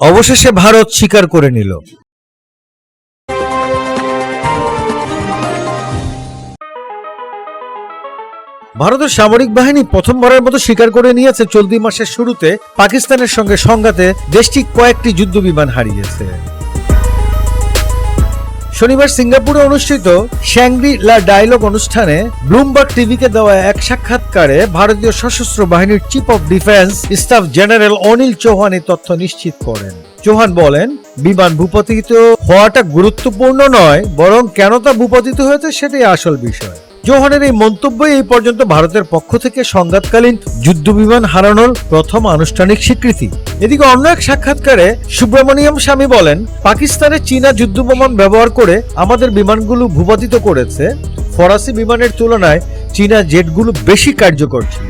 অবশেষে ভারত স্বীকার করে নিল। ভারতের সামরিক বাহিনী প্রথমবারের মতো স্বীকার করে নিয়েছে চলতি মাসের শুরুতে পাকিস্তানের সঙ্গে সংঘাতে দেশটি কয়েকটি যুদ্ধ বিমান হারিয়েছে। শনিবার সিঙ্গাপুরে অনুষ্ঠিত শ্যাংরি লা ডায়লগ অনুষ্ঠানে ব্লুমবার্গ টিভিকে দেওয়া এক সাক্ষাৎকারে ভারতীয় সশস্ত্র বাহিনীর chief of defence staff general Anil Chauhan এই তথ্য নিশ্চিত করেন। চৌহান বলেন, বিমান ভূপতিত হওয়াটা গুরুত্বপূর্ণ নয়, বরং কেন তা ভূপতিত হয়েছে সেটাই আসল বিষয়। চৌহানের এই মন্তব্যই এই পর্যন্ত ভারতের পক্ষ থেকে সংঘাতকালীন যুদ্ধ বিমান হারানোর প্রথম আনুষ্ঠানিক স্বীকৃতি। এদিকে অন্য এক সাক্ষাৎকারে সুব্রমণিয়াম স্বামী বলেন, পাকিস্তানে চীনা যুদ্ধ বিমান ব্যবহার করে আমাদের বিমানগুলো ভূপাতিত করেছে। ফরাসি বিমানের তুলনায় চীনা জেটগুলো বেশি কার্যকর ছিল।